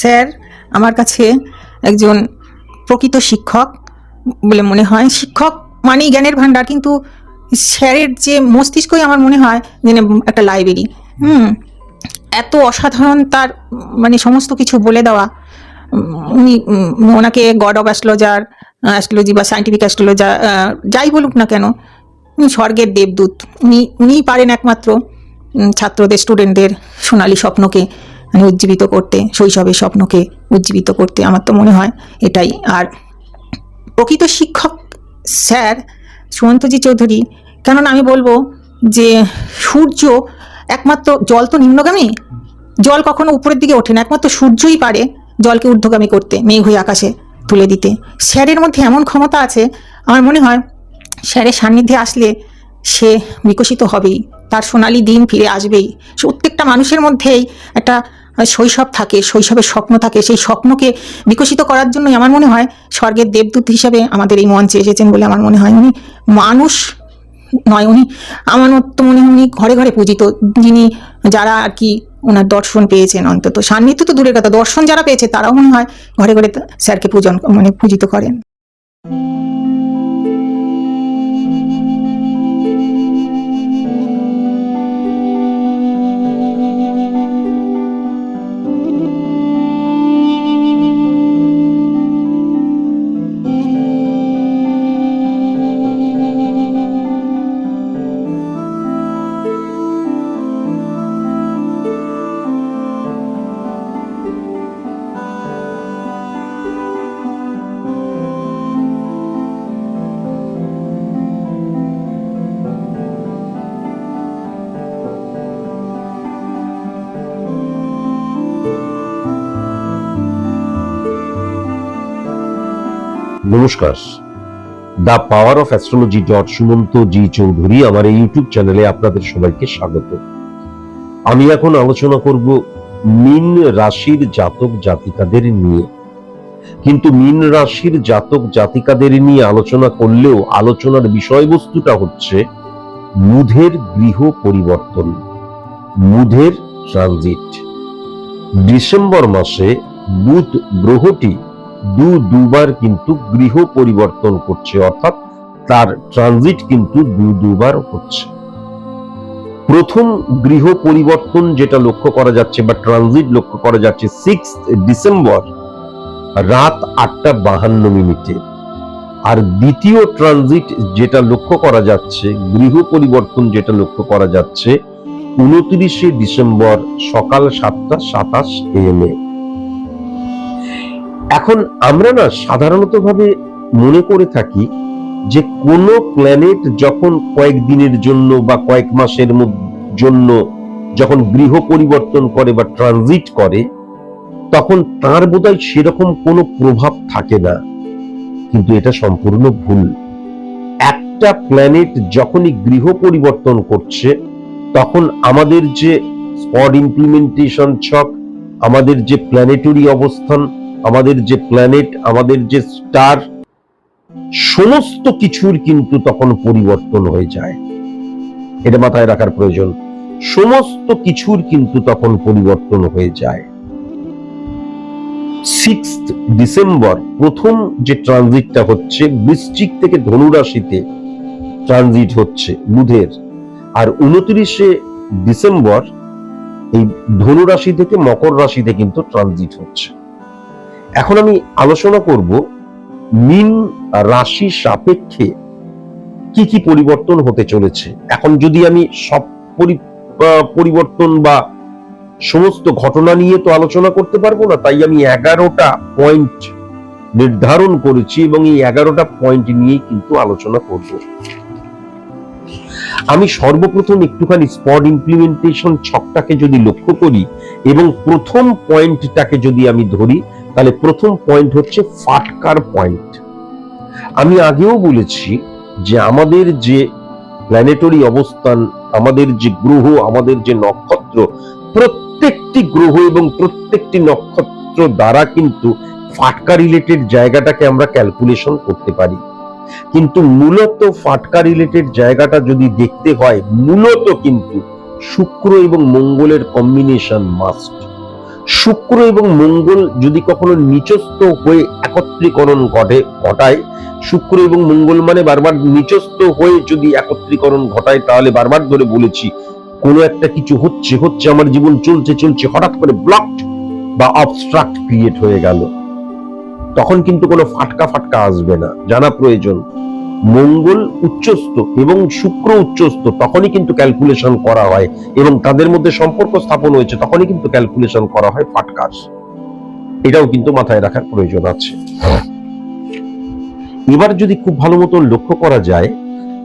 Sir, আমার কাছে একজন প্রকৃত শিক্ষক বলে মনে হয়। শিক্ষক মানেই জ্ঞানের ভাণ্ডার, কিন্তু স্যারের যে মস্তিষ্কই আমার মনে হয় যেন একটা লাইব্রেরি হুম, এত অসাধারণ তার মানে সমস্ত কিছু বলে দেওয়া। উনি ওনাকে গড অফ অ্যাস্ট্রোলজার অ্যাস্ট্রোলজি বা সাইন্টিফিক অ্যাস্ট্রোলজার যাই বলুক না কেন, উনি স্বর্গের দেবদূত। উনি, উনিই পারেন একমাত্র ছাত্রদের স্টুডেন্টদের সোনালি স্বপ্নকে। মানে উজ্জীবিত করতে, শৈশবের স্বপ্নকে উজ্জীবিত করতে আমার তো মনে হয় এটাই। আর প্রকৃত শিক্ষক স্যার সুমন্তজি চৌধুরী, কেননা আমি বলব যে সূর্য একমাত্র জল তো নিম্নগামী? জল কখনো উপরের দিকে ওঠে না, একমাত্র সূর্যই পারে জলকে ঊর্ধ্বগামী করতে, মেঘ হয়ে আকাশে তুলে দিতে। স্যারের মধ্যে এমন ক্ষমতা আছে, আমার মনে হয় স্যারের সান্নিধ্যে আসলে সে বিকশিত হবেই, তার সোনালি দিন ফিরে আসবেই। প্রত্যেকটা মানুষের মধ্যেই একটা শৈশব থাকে, শৈশবের স্বপ্ন থাকে, সেই স্বপ্নকে বিকশিত করার জন্যই আমার মনে হয় স্বর্গের দেবদূত হিসাবে আমাদের এই মঞ্চে এসেছেন বলে আমার মনে হয়। উনি মানুষ নয়, উনি আমার তো মনে হয় উনি ঘরে ঘরে পূজিত। যিনি যারা আর কি ওনার দর্শন পেয়েছেন অন্তত। সান্নিধ্য তো দূরের কথা, দর্শন যারা পেয়েছে তারাও মনে হয় ঘরে ঘরে স্যারকে পূজন মানে পূজিত করেন। নমস্কার। The power of astrology dot Sumanta ji Chowdhury আমার এই ইউটিউব চ্যানেলে আপনাদের সবাইকে স্বাগত। আমি এখন আলোচনা করব মিন রাশির জাতক জাতিকাদের নিয়ে। কিন্তু মিন রাশির জাতক জাতিকাদের নিয়ে আলোচনা করলেও আলোচনার বিষয়বস্তুটা হচ্ছে মুধের গৃহ পরিবর্তন, মুধের ট্রানজিট। ডিসেম্বর মাসে বুধ গ্রহটি দু দুবার কিন্তু গৃহ পরিবর্তন করছে, অর্থাৎ তার ট্রানজিট কিন্তু দু দুবার হচ্ছে। প্রথম গৃহ পরিবর্তন যেটা লক্ষ্য করা যাচ্ছে বা ট্রানজিট লক্ষ্য করা যাচ্ছে সিক্স ডিসেম্বর রাত আটটা বাহান্ন মিনিটে। আর দ্বিতীয় ট্রানজিট যেটা লক্ষ্য করা যাচ্ছে, গৃহ পরিবর্তন যেটা লক্ষ্য করা যাচ্ছে, উনত্রিশে ডিসেম্বর সকাল সাতটা সাতাশ এম এ এখন আমরা না সাধারণত ভাবে মনে করে থাকি যে কোন প্ল্যানেট যখন কয়েকদিনের জন্য বা কয়েক মাসের জন্য যখন গৃহ পরিবর্তন করে বা ট্রানজিট করে, তখন তার বোধহয় সেরকম কোনো প্রভাব থাকে না। কিন্তু এটা সম্পূর্ণ ভুল। একটা প্ল্যানেট যখনই গৃহ পরিবর্তন করছে, তখন আমাদের যে স্পট ইমপ্লিমেন্টেশন ছক, আমাদের যে প্ল্যানেটরি অবস্থান আমাদের যে প্ল্যানেট আমাদের যে স্টার সমস্ত কিছুর কিন্তু তখন পরিবর্তন হয়ে যায়। এটা মাথায় রাখার প্রয়োজন। সমস্ত কিছুর কিন্তু তখন পরিবর্তন হয়ে যায়। সিক্স ডিসেম্বর প্রথম যে ট্রানজিটটা হচ্ছে, বৃশ্চিক থেকে ধনুরাশিতে ট্রানজিট হচ্ছে বুধের। আর উনত্রিশে ডিসেম্বর এই ধনুরাশি থেকে মকর রাশিতে কিন্তু ট্রানজিট হচ্ছে। এখন আমি আলোচনা করব মিন রাশি সাপেক্ষে কি কি পরিবর্তন হতে চলেছে। এখন যদি আমি সব পরিবর্তন বা সমস্ত ঘটনা নিয়ে তো আলোচনা করতে পারব না, তাই আমি এগারোটা পয়েন্ট নির্ধারণ করেছি এবং এই এগারোটা পয়েন্ট নিয়ে কিন্তু আলোচনা করব। আমি সর্বপ্রথম একটুখানি স্পট ইমপ্লিমেন্টেশন ছকটাকে যদি লক্ষ্য করি এবং প্রথম পয়েন্টটাকে যদি আমি ধরি তাহলে প্রথম পয়েন্ট হচ্ছে ফাটকার পয়েন্ট আমি আগেও বলেছি যে আমাদের যে প্ল্যানেটরি অবস্থান, আমাদের যে গ্রহ, আমাদের যে নক্ষত্র, প্রত্যেকটি গ্রহ এবং প্রত্যেকটি নক্ষত্র দ্বারা কিন্তু ফাটকা রিলেটেড জায়গাটাকে আমরা ক্যালকুলেশন করতে পারি। কিন্তু মূলত ফাটকা রিলেটেড জায়গাটা যদি দেখতে হয়, মূলত কিন্তু শুক্র এবং মঙ্গলের কম্বিনেশন মাস্ট শুক্র এবং মঙ্গল যদি কখনো নিচস্থ হয়ে একত্রীকরণ ঘটে, ঘটায়, শুক্র এবং মঙ্গল মানে বারবার নিচস্থ হয়ে যদি একত্রীকরণ ঘটায়, তাহলে বারবার ধরে বলেছি, কোনো একটা কিছু হচ্ছে হচ্ছে আমার জীবন চলছে চলছে, হঠাৎ করে ব্লকড বা অবস্ট্রাক্ট ক্রিয়েট হয়ে গেল। তখন কিন্তু কোনো ফাটকা ফাটকা আসবে না, জানা প্রয়োজন। মঙ্গল উচ্চস্থ এবং শুক্র উচ্চস্থ, তখনই কিন্তু ক্যালকুলেশন করা হয় এবং তাদের মধ্যে সম্পর্ক স্থাপন হয়েছে, তখনই কিন্তু ক্যালকুলেশন করা হয় ফাটকার এটাও কিন্তু মাথায় রাখার প্রয়োজন আছে। এবার যদি খুব ভালো মতন লক্ষ্য করা যায়,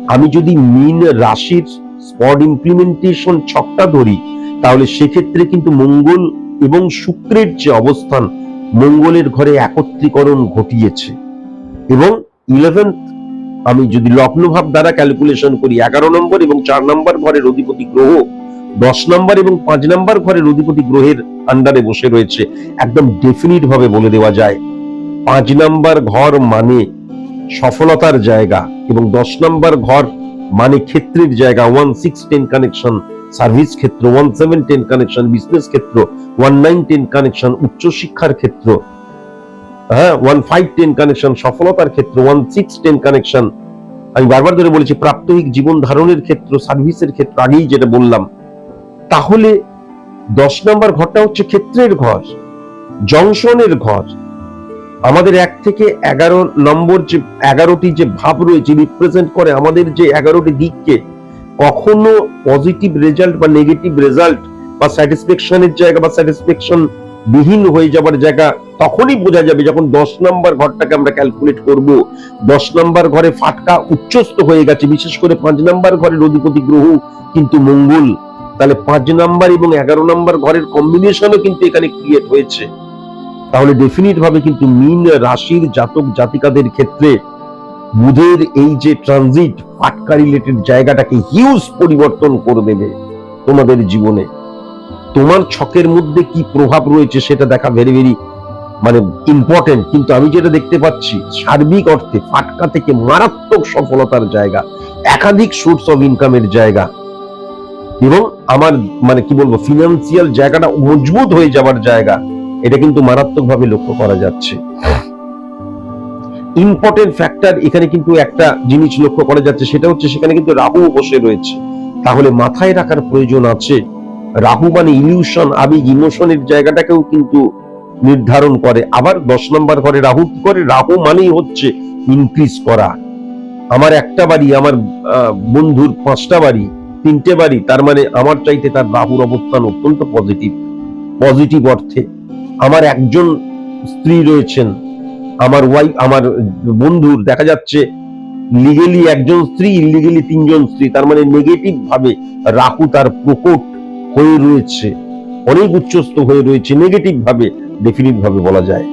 আমি যদি মিন রাশির স্পট ইমপ্লিমেন্টেশন ছকটা ধরি, তাহলে সেক্ষেত্রে কিন্তু মঙ্গল এবং শুক্রের যে অবস্থান, মঙ্গলের ঘরে একত্রীকরণ ঘটিয়েছে। এবং ইলেভেন্থ আমি যদি লগ্ন ভাব দ্বারা ক্যালকুলেশন করি, এগারো নম্বর এবং চার নম্বর ঘরের অধিপতি গ্রহ, দশ নম্বর এবং পাঁচ নম্বর ঘরের অধিপতি গ্রহের আন্ডারে বসে রয়েছে, একদম ডেফিনিট ভাবে বলে দেওয়া যায়। পাঁচ নম্বর ঘর মানে সফলতার জায়গা এবং দশ নম্বর ঘর মানে ক্ষেত্রের জায়গা। One six ten connection service ক্ষেত্র one seven ten connection business ক্ষেত্র ওয়ান নাইন টেন কানেকশন উচ্চশিক্ষার ক্ষেত্র। হ্যাঁ কানেকশন সফলতার ক্ষেত্র ওয়ান সিক্স টেন কানেকশন আমি বারবার ধরে বলেছি জীবন ধারণের ক্ষেত্র সার্ভিসের ক্ষেত্র, আগেই যেটা বললাম। তাহলে দশ নম্বর ঘরটা হচ্ছে ক্ষেত্রের ঘর, জংশনের ঘর। আমাদের এক থেকে এগারো নম্বর যে, এগারোটি যে ভাব রয়েছে রিপ্রেজেন্ট করে আমাদের যে এগারোটি দিককে, কখনো পজিটিভ রেজাল্ট বা নেগেটিভ রেজাল্ট বা স্যাটিসফ্যাকশনের জায়গা বা স্যাটিসফ্যাকশন বিহীন হয়ে যাবার জায়গা তখনই বোঝা যাবে যখন দশ নম্বর ঘরটাকে আমরা ক্যালকুলেট করব। দশ নম্বর ঘরে ফাটকা উচ্চস্ত হয়ে গেছে, বিশেষ করে পাঁচ নম্বর ঘরের অধিপতি গ্রহ কিন্তু মঙ্গল। তাহলে পাঁচ নাম্বার এবং এগারো নাম্বার ঘরের কম্বিনেশনও কিন্তু এখানে ক্রিয়েট হয়েছে। তাহলে ডেফিনিট ভাবে কিন্তু মিন রাশির জাতক জাতিকাদের ক্ষেত্রে বুধের এই যে ট্রানজিট ফাটকা রিলেটেড জায়গাটাকে হিউজ পরিবর্তন করে দেবে তোমাদের জীবনে। তোমার ছকের মধ্যে কি প্রভাব রয়েছে সেটা দেখা ভেরি ভেরি মানে ইম্পর্টেন্ট কিন্তু আমি যেটা দেখতে পাচ্ছি, সার্বিক অর্থে ফাটকা থেকে মারাত্মক সফলতার জায়গা, একাধিক সোর্স অফ ইনকামের জায়গা এবং আমার মানে কি বলব ফিনান্সিয়াল জায়গাটা মজবুত হয়ে যাবার জায়গা, এটা কিন্তু মারাত্মকভাবে লক্ষ্য করা যাচ্ছে। ইম্পর্টেন্ট ফ্যাক্টর এখানে কিন্তু একটা জিনিস লক্ষ্য করা যাচ্ছে, সেটা হচ্ছে সেখানে কিন্তু রাহু বসে রয়েছে। তাহলে মাথায় রাখার প্রয়োজন আছে রাহু মানে ইলিউশন আবেগ ইমোশনের জায়গাটাকেও কিন্তু নির্ধারণ করে। আবার দশ নম্বর ঘরে রাহু কি করে? রাহু মানেই হচ্ছে ইনক্রিজ করা। আমার একটা বাড়ি, আমার বন্ধুর পাঁচটা বাড়ি, তিনটে বাড়ি, তার মানে আমার চাইতে তার রাহুর অবস্থান অত্যন্ত পজিটিভ পজিটিভ অর্থে। আমার একজন স্ত্রী রয়েছেন, আমার ওয়াইফ আমার বন্ধুর, দেখা যাচ্ছে লিগেলি একজন স্ত্রী ইলিগেলি তিনজন স্ত্রী, তার মানে নেগেটিভ ভাবে রাহু তার প্রকট হয়ে রয়েছে, অনেক উচ্চস্থ হয়ে রয়েছে নেগেটিভ ভাবে ডেফিনিট ভাবে বলা যায়।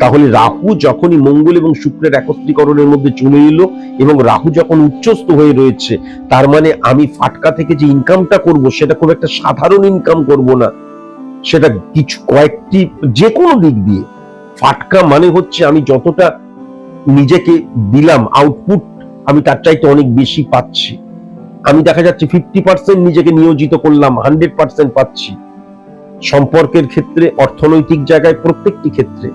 তাহলে রাহু যখনই মঙ্গল এবং শুক্রের একত্রীকরণের মধ্যে চলে এলো এবং রাহু যখন উচ্চস্থ হয়ে রয়েছে, তার মানে আমি ফাটকা থেকে যে ইনকামটা করব, সেটা খুব একটা সাধারণ ইনকাম করব না। সেটা কিছু কয়েকটি যে কোনো দিক দিয়ে। ফাটকা মানে হচ্ছে আমি যতটা নিজেকে দিলাম আউটপুট আমি তার চাইতে অনেক বেশি পাচ্ছি। আমি দেখা যাচ্ছে ফিফটি পার্সেন্ট নিজেকে নিয়োজিত করলাম হান্ড্রেড পার্সেন্ট পাচ্ছি। সম্পর্কের ক্ষেত্রে, অর্থনৈতিক জায়গায় প্রত্যেকটি ক্ষেত্রে।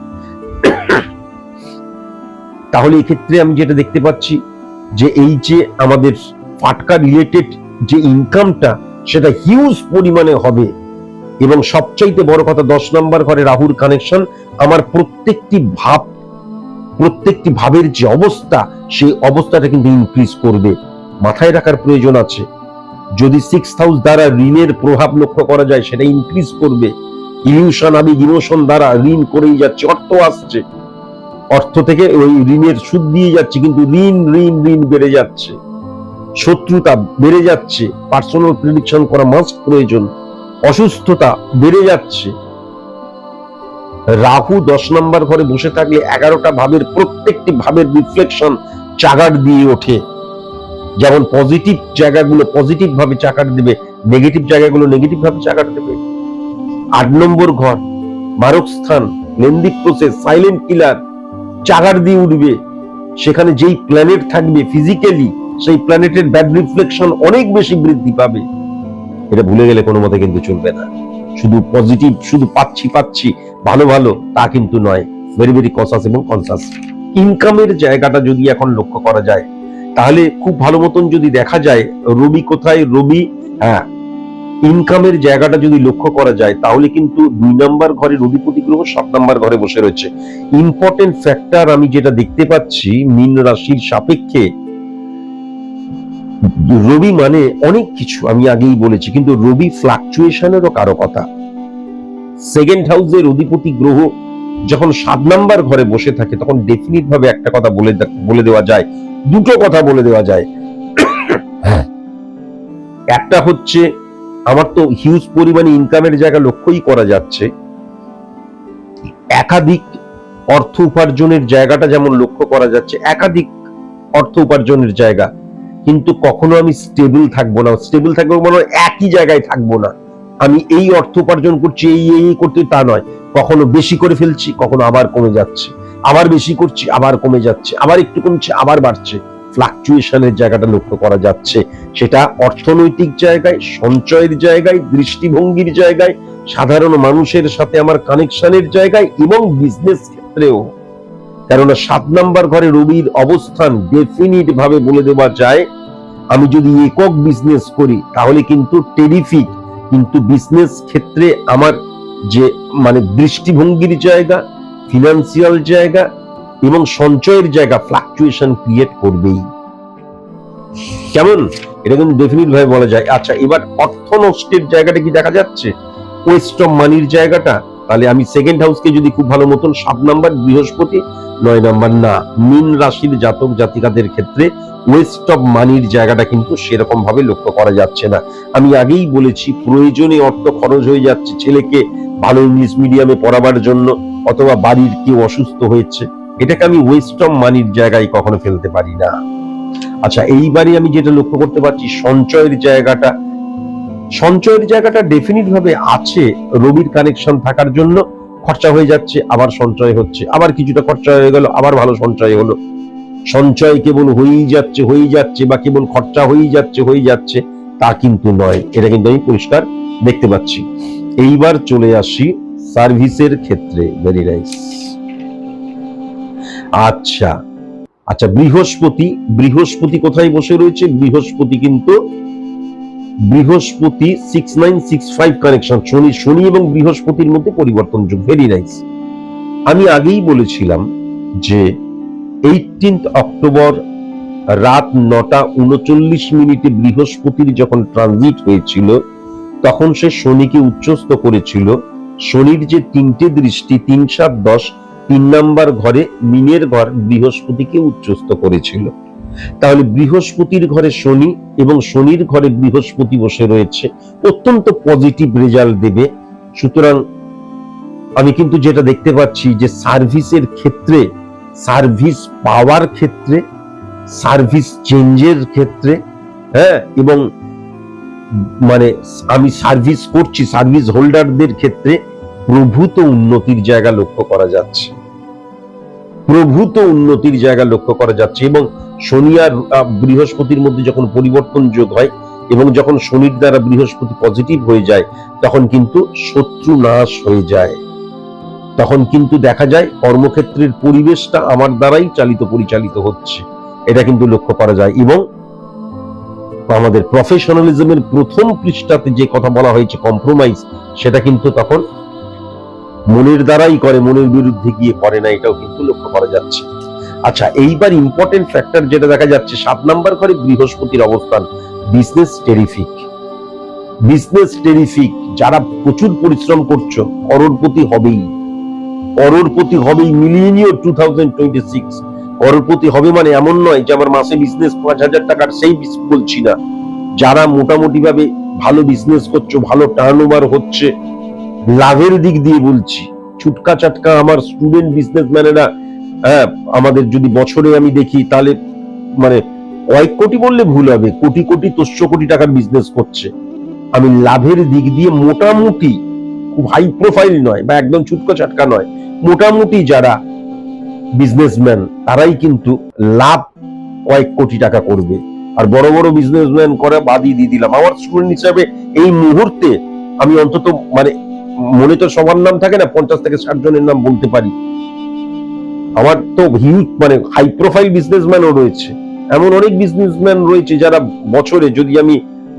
তাহলে ক্ষেত্রে আমি যেটা দেখতে পাচ্ছি যে এই যে আমাদের ফাটকা রিলেটেড যে ইনকামটা সেটা হিউজ পরিমাণে হবে। এবং সবচাইতে বড় কথা, দশ নম্বর ঘরে রাহুর কানেকশন আমার প্রত্যেকটি ভাব, প্রত্যেকটি ভাবের যে অবস্থা, সেই অবস্থাটা কিন্তু ইনক্রিজ করবে। মাথায় রাখার প্রয়োজন আছে। যদি সিক্স হাউস দ্বারা ঋণের প্রভাব লক্ষ্য করা যায়, সেটা ইনক্রিজ করবে। ইলিউশন আবেগ ইমোশন দ্বারা ঋণ করেই যাচ্ছে, অর্থ আসছে। অর্থ থেকে ওই ঋণের সুদ দিয়ে যাচ্ছে, কিন্তু ঋণ ঋণ ঋণ বেড়ে যাচ্ছে। শত্রুতা বেড়ে যাচ্ছে পার্সোনাল প্রেডিকশন করা মাস্ট প্রয়োজন। অসুস্থতা বেড়ে যাচ্ছে। রাহু দশ নম্বর ঘরে বসে থাকলে এগারোটা ভাবের প্রত্যেকটি ভাবের রিফ্লেকশন চাগার দিয়ে ওঠে। যেমন পজিটিভ জায়গাগুলো পজিটিভ ভাবে চাকার দেবে নেগেটিভ জায়গাগুলো নেগেটিভ ভাবে চাকার দেবে। আট নম্বর ঘর মারক স্থান লেন্দিক প্রসেস সাইলেন্ট কিলার চাগার দিয়ে উঠবে সেখানে যেই প্ল্যানেট থাকবে ফিজিক্যালি সেই প্ল্যানেটের ব্যাড রিফ্লেকশন অনেক বেশি বৃদ্ধি পাবে। এটা ভুলে গেলে কোনো মতে কিন্তু চলবে না। শুধু পজিটিভ শুধু পাচ্ছি পাচ্ছি, ভালো ভালো, তা কিন্তু নয়। ভেরি ভেরি কসাস এবং কনসাস ইনকামের জায়গাটা যদি এখন লক্ষ্য করা যায় তাহলে খুব ভালো মতন যদি দেখা যায়, রবি কোথায়? রবি হ্যাঁ ইনকামের জায়গাটা যদি লক্ষ্য করা যায়, তাহলে কিন্তু দুই নাম্বার ঘরে রবিপতি গ্রহ সাত নাম্বার ঘরে বসে রয়েছে। ইম্পর্টেন্ট ফ্যাক্টর আমি যেটা দেখতে পাচ্ছি, মীন রাশির সাপেক্ষে, রবি মানে অনেক কিছু আমি আগেই বলেছি, কিন্তু রবি ফ্লাকচুয়েশনেরও কারও কথা। সেকেন্ড হাউসের অধিপতি গ্রহ যখন সাত নাম্বার ঘরে বসে থাকে, তখন ডেফিনিট ভাবে একটা কথা বলে দেওয়া যায় দুটো কথা বলে দেওয়া যায়। একটা হচ্ছে আমার তো হিউজ পরিমাণে ইনকামের জায়গা লক্ষ্যই করা যাচ্ছে। একাধিক অর্থ উপার্জনের জায়গাটা যেমন লক্ষ্য করা যাচ্ছে একাধিক অর্থ উপার্জনের জায়গা। কিন্তু কখনো আমি স্টেবল থাকব না। স্টেবল থাকব মানে একই জায়গায় থাকব না। আমি এই অর্থ উপার্জন করছি এই এই এই করতে তা নয়। কখনো বেশি করে ফেলছি কখনো আবার কমে যাচ্ছে। আবার বেশি করছি, আবার কমে যাচ্ছে, আবার একটু কমছে, আবার বাড়ছে। ফ্লাকচুয়েশনের জায়গাটা লক্ষ্য করা যাচ্ছে। সেটা অর্থনৈতিক জায়গায়, সঞ্চয়ের জায়গায়, দৃষ্টিভঙ্গির জায়গায়, সাধারণ মানুষের সাথে আমার কানেকশনের জায়গায় এবং বিজনেস ক্ষেত্রেও। কেননা সাত নাম্বার ঘরে রবির অবস্থান ডেফিনিট ভাবে বলে দেওয়া যায়, আমি যদি একক বিজনেস করি, তাহলে কিন্তু টেরিফিক কিন্তু বিজনেস ক্ষেত্রে আমার যে মানে দৃষ্টিভঙ্গির জায়গা ফিনান্সিয়াল জায়গা এবং সঞ্চয়ের জায়গা ফ্লাকচুয়েশন ক্রিয়েট করবেই। কেমন? এটা কিন্তু ডেফিনিট ভাবে বলা যায়। আচ্ছা এবার অর্থ নষ্টের জায়গাটা কি দেখা যাচ্ছে? ওয়েস্ট অফ মানির জায়গাটা। তাহলে আমি সেকেন্ড হাউসকে যদি খুব ভালো মতন, সাত নাম্বার বৃহস্পতি, নয় নাম্বার না। মিন রাশির জাতক জাতিকাদের ক্ষেত্রে ওয়েস্ট অফ মানির জায়গাটা কিন্তু সেরকম ভাবে লক্ষ্য করা যাচ্ছে না। আমি আগেই বলেছি, প্রয়োজনে অর্থ খরচ হয়ে যাচ্ছে ছেলেকে ভালো ইংলিশ মিডিয়ামে পড়াবার জন্য। অথবা বাড়ির কেউ অসুস্থ হয়েছে, এটাকে আমি ওয়েস্ট অফ মানির জায়গায় কখনো ফেলতে পারি না। আচ্ছা এইবারে আমি যেটা লক্ষ্য করতে পারছি, সঞ্চয়ের জায়গাটা সঞ্চয়ের জায়গাটা ডেফিনিট ভাবে আছে রবির কানেকশন থাকার জন্য, খরচা হয়ে যাচ্ছে, আবার সঞ্চয় হচ্ছে, আবার কিছুটা খরচা হয়ে গেল, আবার ভালো সঞ্চয় হলো। সঞ্চয় কেবল হয়েই যাচ্ছে হয়েই যাচ্ছে বা কেবল খরচা হয়েই যাচ্ছে হয়ে যাচ্ছে, তা কিন্তু নয়। এটা কিন্তু আমি পরিষ্কার দেখতে পাচ্ছি। এইবার চলে আসি সার্ভিসের ক্ষেত্রে ভেরি নাইস আচ্ছা আচ্ছা বৃহস্পতি বৃহস্পতি কোথায় বসে রয়েছে? বৃহস্পতি কিন্তু, বৃহস্পতি six nine six five connection শনি শনি এবং বৃহস্পতির মধ্যে পরিবর্তন যোগ ভেরি নাইস আমি আগেই বলেছিলাম যে এইটিন্থ অক্টোবর রাত নটা উনচল্লিশ মিনিটে বৃহস্পতির যখন ট্রানজিট হয়েছিল, তখন সে শনিকে উচ্চস্ত করেছিল। শনির যে তিনটে দৃষ্টি, তিন সাত দশ, তিন নাম্বার ঘরে মিনের ঘর বৃহস্পতিকে উচ্চস্ত করেছিল। তাহলে বৃহস্পতির ঘরে শনি এবং শনির ঘরে বৃহস্পতি বসে রয়েছে, অত্যন্ত পজিটিভ রেজাল্ট দেবে। সুতরাং আমি কিন্তু যেটা দেখতে পাচ্ছি যে সার্ভিসের ক্ষেত্রে সার্ভিস পাওয়ার ক্ষেত্রে সার্ভিস চেঞ্জের ক্ষেত্রে হ্যাঁ এবং মানে আমি সার্ভিস করছি সার্ভিস হোল্ডারদের ক্ষেত্রে প্রভূত উন্নতির জায়গা লক্ষ্য করা যাচ্ছে। প্রভূত উন্নতির জায়গা লক্ষ্য করা যাচ্ছে এবং শনি আর বৃহস্পতির মধ্যে যখন পরিবর্তন যোগ হয় এবং যখন শনির দ্বারা বৃহস্পতি পজিটিভ হয়ে যায়, তখন কিন্তু শত্রু নাশ হয়ে যায়। তখন কিন্তু দেখা যায় কর্মক্ষেত্রের পরিবেশটা আমার দ্বারাই চালিত পরিচালিত হচ্ছে। এটা কিন্তু লক্ষ্য করা যায় এবং আমাদের প্রফেশনালিজমের প্রথম পৃষ্ঠাতে যে কথা বলা হয়েছে কম্প্রোমাইজ সেটা কিন্তু তখন মনের দ্বারাই করে, মনের বিরুদ্ধে গিয়ে করে না, এটাও কিন্তু লক্ষ্য করা যাচ্ছে। আচ্ছা এইবার ইম্পর্টেন্ট ফ্যাক্টর যেটা দেখা যাচ্ছে, সাত নাম্বার ঘরে বৃহস্পতির অবস্থান বিজনেস টেরিফিক বিজনেস টেরিফিক যারা প্রচুর পরিশ্রম করছ করোড়পতি হবেই। করোড়পতি হবেই millionaire two thousand twenty six crorepati হবে মানে এমন নয় যে আমার মাসে বিজনেস পাঁচ হাজার টাকার সেই বলছি না। যারা মোটামুটি ভাবে ভালো বিজনেস করছ, ভালো টার্ন হচ্ছে, লাভের দিক দিয়ে বলছি, ছুটকা চাটকা আমার স্টুডেন্ট বিজনেসম্যানেরা হ্যাঁ আমাদের যদি বছরে আমি দেখি, তাহলে মানে কয়েক কোটি বললে ভুল হবে, কোটি কোটি তোষ্য কোটি টাকার বিজনেস করছে। আমি লাভের দিক দিয়ে মোটামুটি খুব হাই প্রোফাইল নয় বা একদম ছুটকা চাটকা নয়, মোটামুটি যারা বিজনেসম্যান তারাই কিন্তু লাভ কয়েক কোটি টাকা করবে। আর বড় বড় বিজনেসম্যান করে বাদই দিয়ে দিলাম। আমার স্টুডেন্ট হিসাবে এই মুহূর্তে আমি অন্তত মানে মনে তো সবার নাম থাকে না, পঞ্চাশ থেকে ষাট জনের নাম বলতে পারি। আমার তো হিউজ মানে হাই প্রোফাইল বিজনেসম্যানও রয়েছে। এমন অনেক বিজনেসম্যান রয়েছে যারা বছরে যদি আমি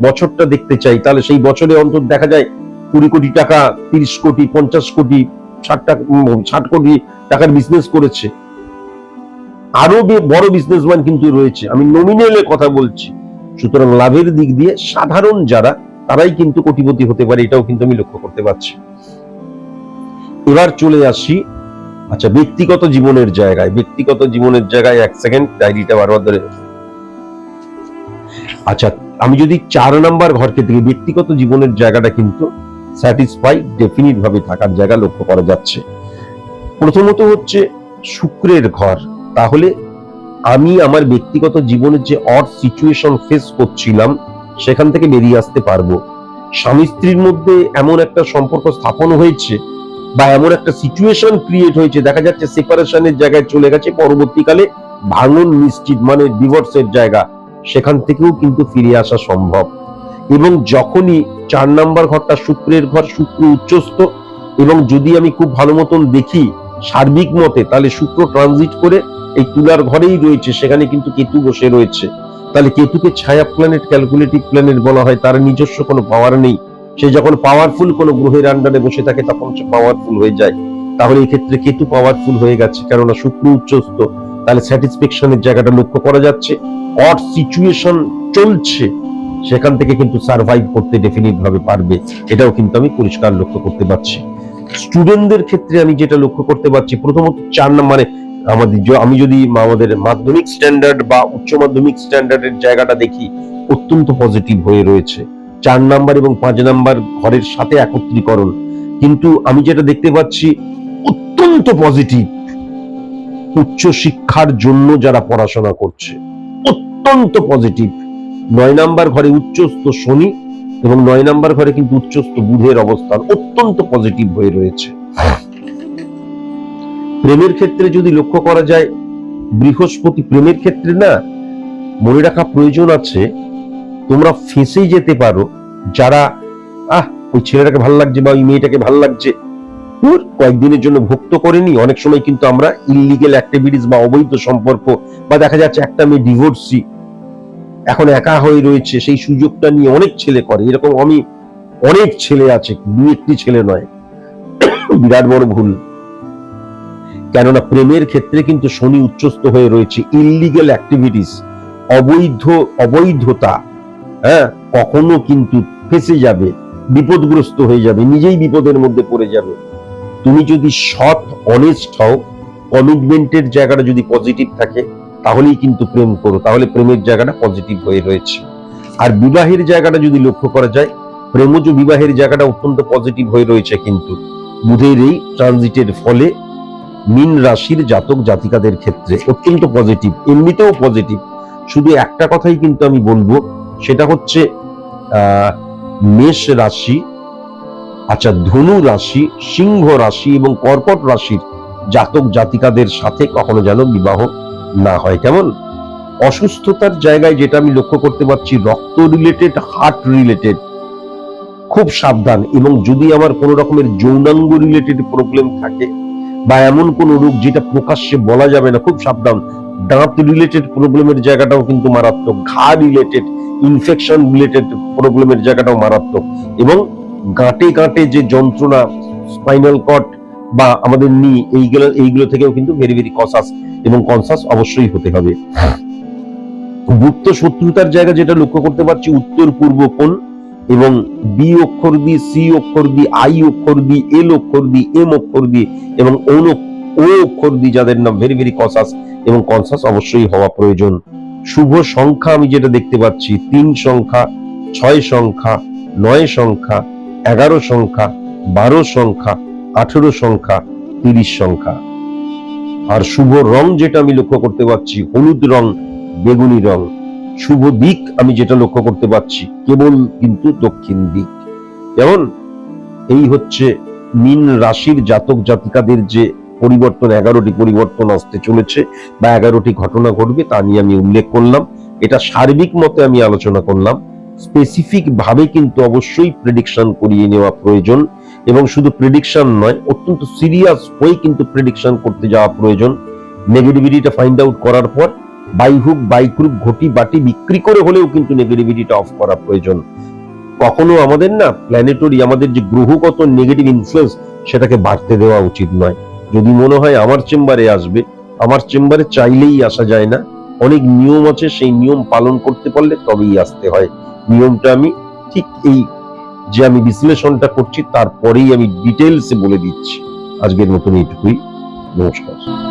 বছরটা দেখতে চাই, তাহলে সেই বছরে অন্তত দেখা যায় কুড়ি কোটি টাকা, তিরিশ কোটি, পঞ্চাশ কোটি ষাট টাকা ষাট কোটি টাকার বিজনেস করেছে। আরও বড় বিজনেসম্যান কিন্তু রয়েছে। আমি নমিনালে কথা বলছি। সুতরাং লাভের দিক দিয়ে সাধারণ যারা, তারাই কিন্তু কোটিপতি হতে পারে, এটাও কিন্তু আমি লক্ষ্য করতে পারছি। এবার চলে আসি আচ্ছা ব্যক্তিগত জীবনের জায়গায়। ব্যক্তিগত জীবনের জায়গায় এক সেকেন্ড ডায়েরিটা বারবার ধরে আচ্ছা আমি যদি চার নাম্বার ঘরকে থেকে ব্যক্তিগত জীবনের জায়গাটা কিন্তু স্যাটিসফাই ডেফিনিট ভাবে থাকার জায়গা লক্ষ্য করা যাচ্ছে। প্রথমত হচ্ছে শুক্রের ঘর। তাহলে আমি আমার ব্যক্তিগত জীবনের যে অড সিচুয়েশন ফেস করছিলাম, সেখান থেকে বেরিয়ে আসতে পারব। স্বামী স্ত্রীর মধ্যে এমন একটা সম্পর্ক স্থাপন হয়েছে বা এমন একটা সিচুয়েশন ক্রিয়েট হয়েছে, দেখা যাচ্ছে সেপারেশনের জায়গায় চলে গেছে, পরবর্তীকালে ভাঙন নিশ্চিত মানে ডিভোর্সের জায়গা, সেখান থেকেও কিন্তু ফিরে আসা সম্ভব। এবং যখনই চার নাম্বার ঘরটা শুক্রের ঘর, শুক্র উচ্চস্থ, এবং যদি আমি খুব ভালো মতন দেখি সার্বিক মতে, তাহলে শুক্র ট্রানজিট করে এই তুলার ঘরেই রয়েছে, সেখানে কিন্তু কেতু বসে রয়েছে। তাহলে কেতুকে ছায়া প্ল্যানেট ক্যালকুলেটিভ প্ল্যানেট বলা হয়, তার নিজস্ব কোনো পাওয়ার নেই। সে যখন পাওয়ারফুল কোনো গ্রহের আন্ডারে বসে থাকে, তখন সে পাওয়ারফুল হয়ে যায়। তাহলে এই ক্ষেত্রে কেতু পাওয়ারফুল হয়ে গেছে, কেননা শুক্র উচ্চস্থ। তাহলে স্যাটিসফ্যাকশনের জায়গাটা লক্ষ্য করা যাচ্ছে। অড সিচুয়েশন চলছে। সেখান থেকে কিন্তু সার্ভাইভ করতে ডেফিনিট ভাবে পারবে। এটাও কিন্তু আমি পরিষ্কার লক্ষ্য করতে পারছি। স্টুডেন্টদের ক্ষেত্রে আমি যেটা লক্ষ্য করতে পারছি, প্রথমত চার নম্বরে আমাদের আমি যদি আমাদের মাধ্যমিক স্ট্যান্ডার্ড বা উচ্চ মাধ্যমিক স্ট্যান্ডার্ডের জায়গাটা দেখি, অত্যন্ত পজিটিভ হয়ে রয়েছে। চার নাম্বার এবং পাঁচ নাম্বার ঘরের সাথে একত্রীকরণ। কিন্তু আমি যেটা দেখতে পাচ্ছি, অত্যন্ত পজিটিভ উচ্চ শিক্ষার জন্য যারা পড়াশোনা করছে, অত্যন্ত পজিটিভ নয় নাম্বার ঘরে উচ্চস্থ শনি এবং নয় নাম্বার ঘরে কিন্তু উচ্চস্থ বুধের অবস্থান অত্যন্ত পজিটিভ হয়ে রয়েছে। প্রেমের ক্ষেত্রে যদি লক্ষ্য করা যায়, বৃহস্পতি প্রেমের ক্ষেত্রে না, মনে রাখা প্রয়োজন আছে, তোমরা ফেসে যেতে পারো, যারা, আহ, ওই ছেলেটাকে ভালো লাগছে বা ওই মেয়েটাকে ভালো লাগছে। কয়েকদিনের জন্য ভুক্ত করেনি, অনেক সময় কিন্তু আমরা ইলিগেল অ্যাক্টিভিটিস বা অবৈধ সম্পর্ক বা দেখা যাচ্ছে একটা মেয়ে ডিভোর্সি এখন একা হয়ে রয়েছে, সেই সুযোগটা নিয়ে অনেক ছেলে করে। এরকম আমি অনেক ছেলে আছে, দু একটি ছেলে নয়। বিরাট বড় ভুল। কেননা প্রেমের ক্ষেত্রে কিন্তু শনি উচ্চস্থ হয়ে রয়েছে। ইলিগেল অ্যাক্টিভিটিস অবৈধ, অবৈধতা হ্যাঁ কখনো কিন্তু ফেসে যাবে, বিপদগ্রস্ত হয়ে যাবে, নিজেই বিপদের মধ্যে পড়ে যাবে। তুমি যদি সৎ অনেস্ট হও কমিটমেন্টের জায়গাটা যদি পজিটিভ থাকে তাহলেই কিন্তু প্রেম করো, তাহলে প্রেমের জায়গাটা পজিটিভ হয়ে রয়েছে। আর বিবাহের জায়গাটা যদি লক্ষ্য করা যায়, প্রেমজ বিবাহের জায়গাটা অত্যন্ত পজিটিভ হয়ে রয়েছে কিন্তু। বুধের এই ট্রানজিটের ফলে মিন রাশির জাতক জাতিকাদের ক্ষেত্রে অত্যন্ত পজিটিভ এমনিতেও পজিটিভ শুধু একটা কথাই কিন্তু আমি বলব, সেটা হচ্ছে মেষ রাশি আচ্ছা ধনু রাশি, সিংহ রাশি এবং কর্কট রাশির জাতক জাতিকাদের সাথে কখনো যেন বিবাহ না হয়। কেমন? অসুস্থতার জায়গায় যেটা আমি লক্ষ্য করতে পারছি, রক্ত রিলেটেড হার্ট রিলেটেড খুব সাবধান। এবং যদি আমার কোনো রকমের যৌনাঙ্গ রিলেটেড প্রবলেম থাকে বা এমন কোন রোগ যেটা প্রকাশ্যে বলা যাবে না, খুব সাবধান। দাঁত রিলেটেড প্রবলেমের জায়গাটাও কিন্তু মারাত্মক। ঘা রিলেটেড ইনফেকশন রিলেটেড প্রবলেমের জায়গাটাও মারাত্মক। এবং গাঁটে গাঁটে যে যন্ত্রণা স্পাইনাল কট বা আমাদের নি এইগুলো এইগুলো থেকেও কিন্তু ভেরি ভেরি কসাস এবং কনসাস অবশ্যই হতে হবে। গুপ্ত শত্রুতার জায়গা যেটা লক্ষ্য করতে পারছি উত্তর পূর্ব কোণ এবং বি অক্ষর দিয়ে সি অক্ষর দিয়ে আই অক্ষর দিয়ে এল অক্ষর দিয়ে এম অক্ষর দিয়ে এবং ও অক্ষর দিয়ে যাদের নাম ভেরি ভেরি কসাস এবং কনসাস অবশ্যই হওয়া প্রয়োজন। শুভ সংখ্যা আমি যেটা দেখতে পাচ্ছি তিন সংখ্যা ছয় সংখ্যা নয় সংখ্যা এগারো সংখ্যা বারো সংখ্যা আঠেরো সংখ্যা তিরিশ সংখ্যা। আর শুভ রং যেটা আমি লক্ষ্য করতে পারছি, হলুদ রং, বেগুনি রং। শুভ দিক আমি যেটা লক্ষ্য করতে পারছি, কেবল কিন্তু দক্ষিণ দিক। যেমন এই হচ্ছে মিন রাশির জাতক জাতিকাদের যে পরিবর্তন, এগারোটি পরিবর্তন আসতে চলেছে বা এগারোটি ঘটনা ঘটবে, তা নিয়ে আমি উল্লেখ করলাম। এটা সার্বিক মতে আমি আলোচনা করলাম। স্পেসিফিক ভাবে কিন্তু অবশ্যই প্রেডিকশন করিয়ে নেওয়া প্রয়োজন। এবং শুধু প্রেডিকশন নয়, অত্যন্ত সিরিয়াস হয়ে কিন্তু প্রেডিকশন করতে যাওয়া প্রয়োজন। নেগেটিভিটিটা ফাইন্ড আউট করার পর বাই হুক বাই ক্রুপ ঘটি, বাটি বিক্রি করে হলেও কিন্তু নেগেটিভিটিটা অফ করা প্রয়োজন। কখনো আমাদের না প্ল্যানেটরি আমাদের যে গ্রহগত নেগেটিভ ইনফ্লুয়েন্স সেটাকে বাড়তে দেওয়া উচিত নয়। যদি মনে হয় আমার চেম্বারে আসবে, আমার চেম্বারে চাইলেই আসা যায় না। অনেক নিয়ম আছে, সেই নিয়ম পালন করতে পারলে তবেই আসতে হয়। নিয়মটা আমি ঠিক এই যে আমি বিশ্লেষণটা করছি তারপরেই আমি ডিটেলসে বলে দিচ্ছি। আজকের মতন এইটুকুই। নমস্কার।